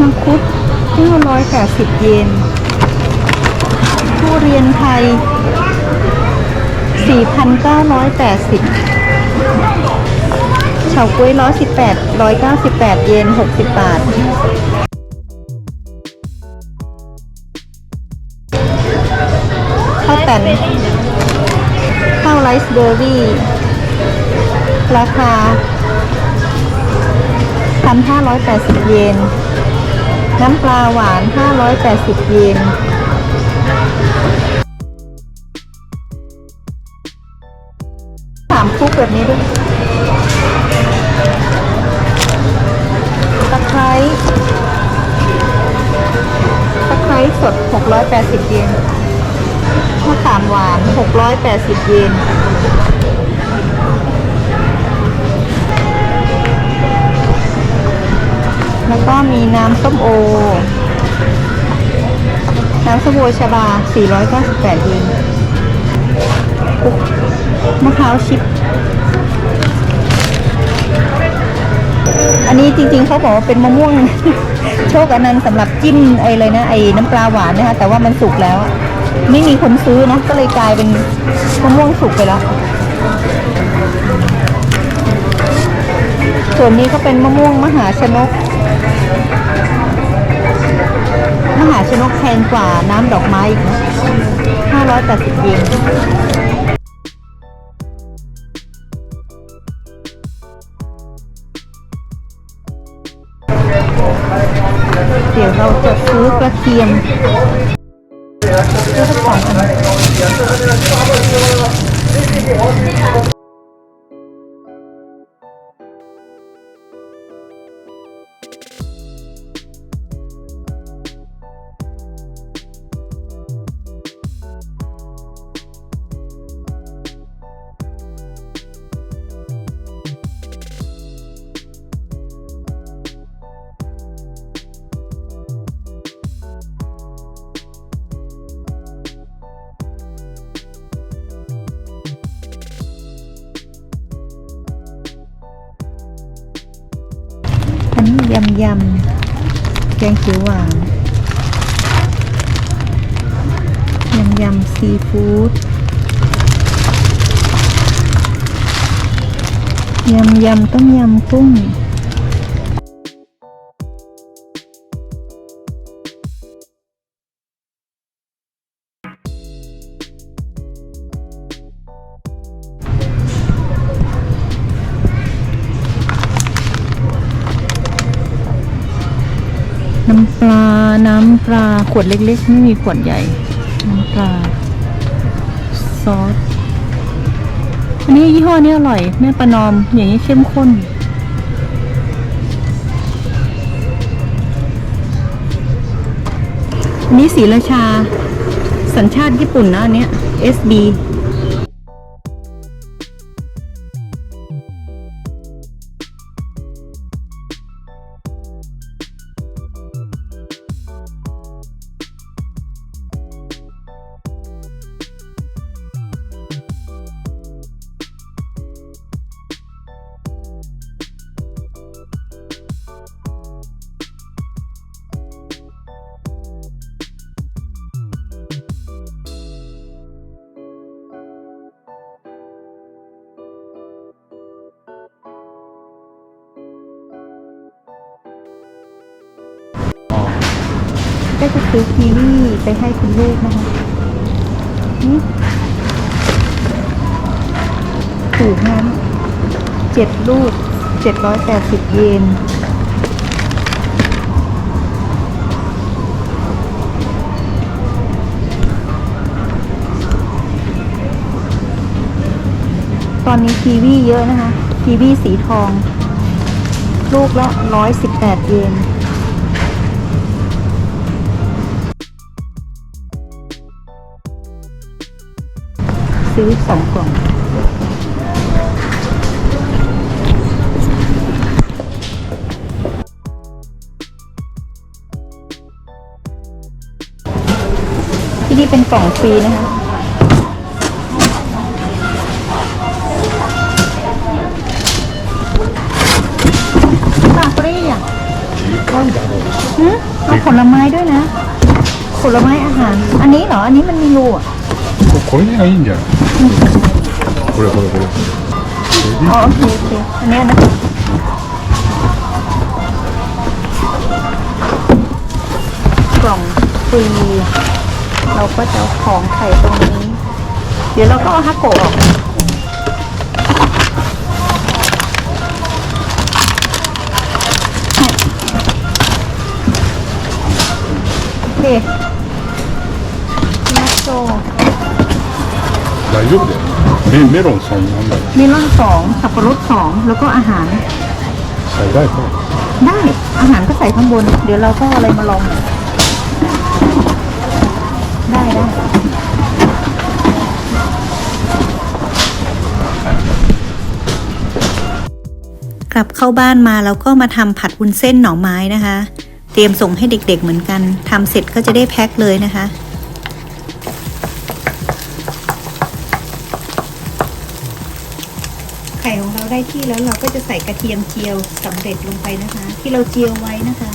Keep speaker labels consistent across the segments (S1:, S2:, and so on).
S1: มังคุดที่ร้อยแปดสิบเยนทุเรียนไทย 4,980เฉาก๊วย118 198 เยน 60 บาท ต่นข้าวไรซ์เบอร์รี่ ราคา 1,580 เยน น้ำปลาหวาน 580 เยนสามคุกแบบนี้ด้วยตะไคร้ตะไคร้สด 680 เยน มะขามหวาน 680 เยนแล้วก็มีน้ำส้มโอ น้ำส้มโอชบา 498 เยนอุ๊ยมะพร้าวชิป อันนี้จริงๆเขาบอกว่าเป็นมะม่วงโชคอนันต์สำหรับจิ้มไอ้เลยนะ ไอ้น้ำปลาหวานนะคะ แต่ว่ามันสุกแล้ว ไม่มีคนซื้อนะ ก็เลยกลายเป็นมะม่วงสุกไปแล้ว ส่วนนี้ก็เป็นมะม่วงมหาชนก มหาชนกแพงกว่าน้ำดอกไม้อีกนะ580เยนเดี๋ยวเราจะซื้อกระเทียม 这是绑的， ยำ แกงเขียวหวานยำยำซีฟู้ดยำยำต้มยำกุ้ง น้ำปลา น้ำปลา ขวดเล็กๆ ไม่มีขวดใหญ่ น้ำปลา ซอส อันนี้ยี่ห้อนี้อร่อย แม่ประนอม อย่างนี้เข้มข้นอันนี้สีราชา สัญชาติญี่ปุ่นนะอันเนี้ย SB ก็จะซื้อคีวีไปให้คุณลูกนะคะนี่ถูกนะเจ็ดลูกเจ็ดร้อยแปดสิบเยนตอนนี้คีวีเยอะนะคะคีวีสีทอง ลูกละร้อยสิบแปดเยนื้อสองกล่อง ที่นี่เป็นกล่องฟรีนะคะ
S2: ปเรี้ยอืมเอาผลไม้ด้วยนะ ผลไม้อาหาร อันนี้เหรอ อันนี้มันมีรูอะ
S3: これがいいんじゃないこれこれこれ
S2: อ๋อโอเคโอเคอันเนี้ยนะ กล่องฟรี เราก็จะเอาของใส่ตรงนี้ เดี๋ยวเราก็เอาฮักโกะออกโอเคนัโซ
S3: 大丈夫だよメメロンそんなんだよ
S2: เมลอนสองสับปะรดสองแล้วก็อาหาร
S3: 最大か
S2: ได้ อาหารก็ใส่ข้างบน เดี๋ยวเราก็เอาอะไรมาลอง ได้ได้
S1: กลับเข้าบ้านมาแล้วก็มาทำผัดวุ้นเส้นหน่อไม้นะคะ เตรียมส่งให้เด็กๆเหมือนกันทำเสร็จก็จะได้แพ็คเลยนะคะ ไข่ของเราได้ที่แล้วเราก็จะใส่กระเทียมเจียวสำเร็จลงไปนะคะ ที่เราเจียวไว้นะคะ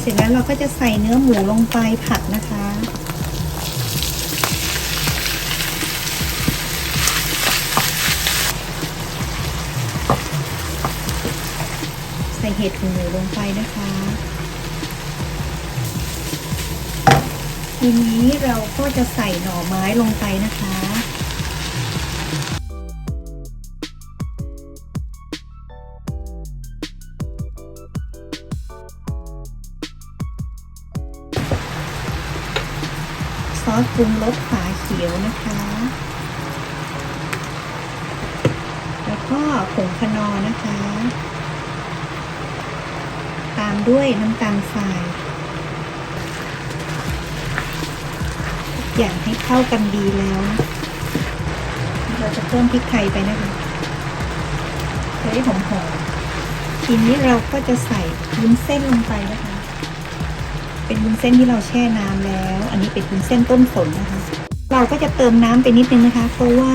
S1: เสร็จแล้วเราก็จะใส่เนื้อหมูลงไปผัดนะคะใส่เห็ดหูหมูลงไปนะคะ ทีนี้เราก็จะใส่หน่อไม้ลงไปนะคะ ซอสปรุงรสฝาเขียวนะคะ แล้วก็ผงคนอร์นะคะ ตามด้วยน้ำตาลทรายอย่างให้เข้ากันดีแล้วนะเราจะเพิ่มพริกไทยไปนะคะจะได้หอมๆทีนี้เราก็จะใส่วุ้นเส้นลงไปนะคะ เป็นวุ้นเส้นที่เราแช่น้ำแล้ว อันนี้เป็นวุ้นเส้นต้มสนนะคะ เราก็จะเติมน้ำไปนิดนึงนะคะ เพราะว่า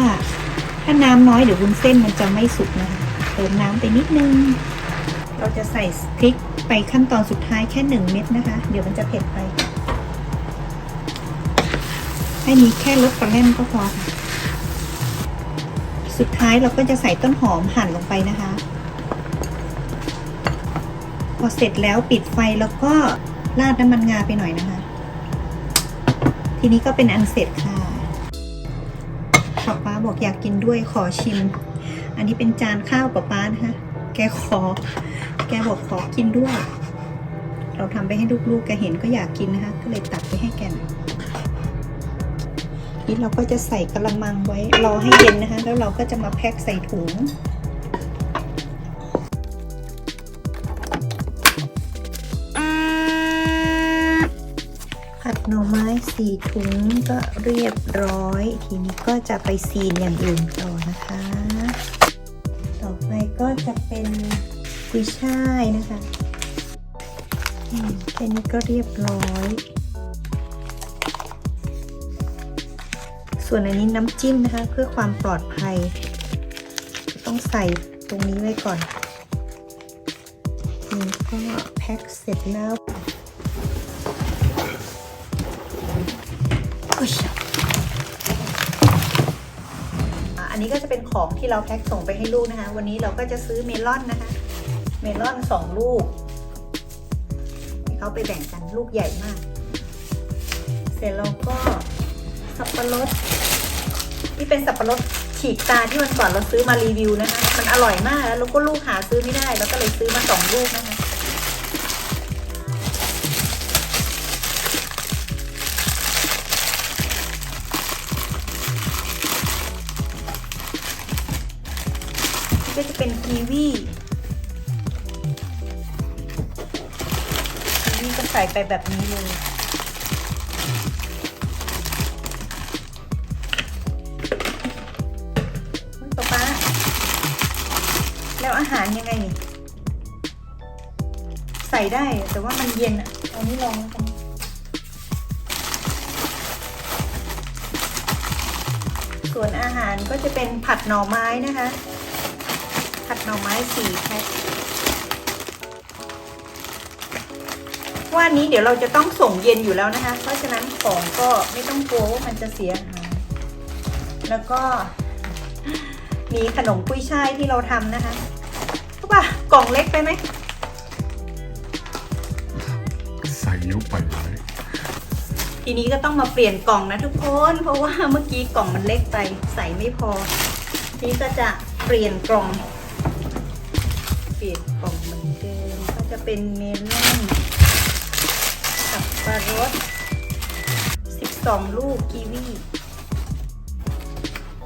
S1: ถ้าน้ำน้อยเดี๋ยววุ้นเส้นมันจะไม่สุกนะคะ เติมน้ำไปนิดนึง เราจะใส่พริกไปขั้นตอนสุดท้ายแค่หนึ่งเม็ดนะคะ เดี๋ยวมันจะเผ็ดไป ให้มีแค่รสปลาแล่มก็พอค่ะ สุดท้ายเราก็จะใส่ต้นหอมหั่นลงไปนะคะ พอเสร็จแล้วปิดไฟแล้วก็ ราดน้ำมันงาไปหน่อยนะคะ ทีนี้ก็เป็นอันเสร็จค่ะป๊าป๊าบอกอยากกินด้วยขอชิม อันนี้เป็นจานข้าวป๊าป๊านะคะ แกขอ แกบอกขอกินด้วย เราทำไปให้ลูกๆ แกเห็นก็อยากกินนะคะ ก็เลยตักไปให้แกนี่เราก็จะใส่กระมังไว้รอให้เย็นนะคะ แล้วเราก็จะมาแพ็คใส่ถุง หน่อไม้สี่ถุงก็เรียบร้อย ทีนี้ก็จะไปซีนอย่างอื่นต่อนะคะ ต่อไปก็จะเป็นกุยช่ายนะคะอืมแค่นี้ก็เรียบร้อย ส่วนอันนี้น้ำจิ้มนะคะ เพื่อความปลอดภัย ต้องใส่ตรงนี้ไว้ก่อนนี่ก็แพ็คเสร็จแล้ว นนี้ก็จะเป็นของที่เราแพ็คส่งไปให้ลูกนะคะ วันนี้เราก็จะซื้อเมลอนนะคะ เมลอนสองลูกให้เขาไปแบ่งกันลูกใหญ่มาก เสร็จแล้วก็สับปะรดนี่เป็นสับปะรดฉีกตาที่วันก่อนเราซื้อมารีวิวนะคะ มันอร่อยมากแล้วก็ลูกหาซื้อไม่ได้ แล้วก็เลยซื้อมาสองลูกนะคะ ก็จะเป็นกีวีกีวีก็ใส่ไปแบบนี้เลยอุ๊ยป๊าป๊า แล้วอาหารยังไงนี่ ใส่ได้แต่ว่ามันเย็นอะอานี้ลองกันส่วนอาหารก็จะเป็นผัดหน่อไม้นะคะ ผัดหน่อไม้สี่แพ็คว่านี้เดี๋ยวเราจะต้องส่งเย็นอยู่แล้วนะคะ เพราะฉะนั้นของก็ไม่ต้องกลัวว่ามันจะเสียหาย แล้วก็ มีขนมกุ้ยช่ายที่เราทำนะคะรู้ป่ะกล่องเล็กไปไหม
S3: ใส่เยอะไปไหม
S1: ทีนี้ก็ต้องมาเปลี่ยนกล่องนะทุกคน เพราะว่าเมื่อกี้กล่องมันเล็กไปใส่ไม่พอ ทีนี้ก็จะเปลี่ยนกล่อง เปลี่ยนกล่องเหมือนเดิมก็จะเป็นเมลอนสับปะรด 12 ลูกกีวี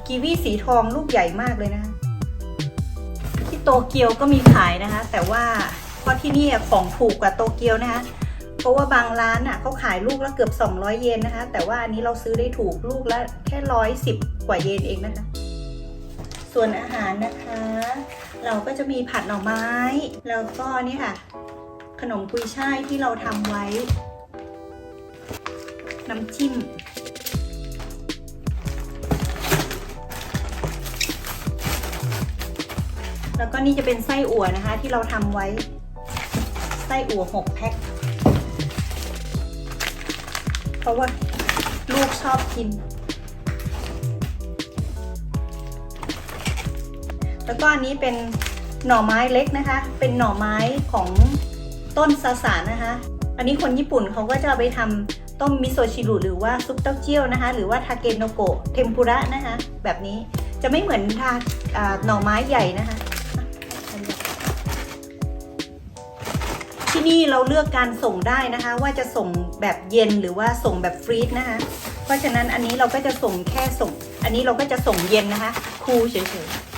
S1: กีวีสีทองลูกใหญ่มากเลยนะคะที่โตเกียวก็มีขายนะคะ แต่ว่าเพราะที่นี่อะของถูกกว่าโตเกียวนะคะเพราะว่าบางร้านอะเขาขายลูกละเกือบ 200 เยนนะคะ แต่ว่าอันนี้เราซื้อได้ถูกลูกละแค่ร้อยสิบกว่าเยนเองนะคะ ส่วนอาหารนะคะ เราก็จะมีผัดหน่อไม้ แล้วก็นี่ค่ะ ขนมกุยช่ายที่เราทำไว้ น้ำจิ้มแล้วก็นี่จะเป็นไส้อั่วนะคะที่เราทำไว้ ไส้อั่วหกแพ็คเพราะว่าลูกชอบกิน แล้วก็อันนี้เป็นหน่อไม้เล็กนะคะ เป็นหน่อไม้ของต้นซาสานะคะ อันนี้คนญี่ปุ่นเขาก็จะเอาไปทำต้มมิโซชิรุหรือว่าซุปเต้าเจี้ยวนะคะ หรือว่าทาเกโนโกะเทมปุระนะคะ แบบนี้จะไม่เหมือนทาหน่อไม้ใหญ่นะคะ ที่นี่เราเลือกการส่งได้นะคะ ว่าจะส่งแบบเย็นหรือว่าส่งแบบฟรีซนะคะ เพราะฉะนั้นอันนี้เราก็จะส่งแค่ส่ง อันนี้เราก็จะส่งเย็นนะคะ คูลเฉยๆ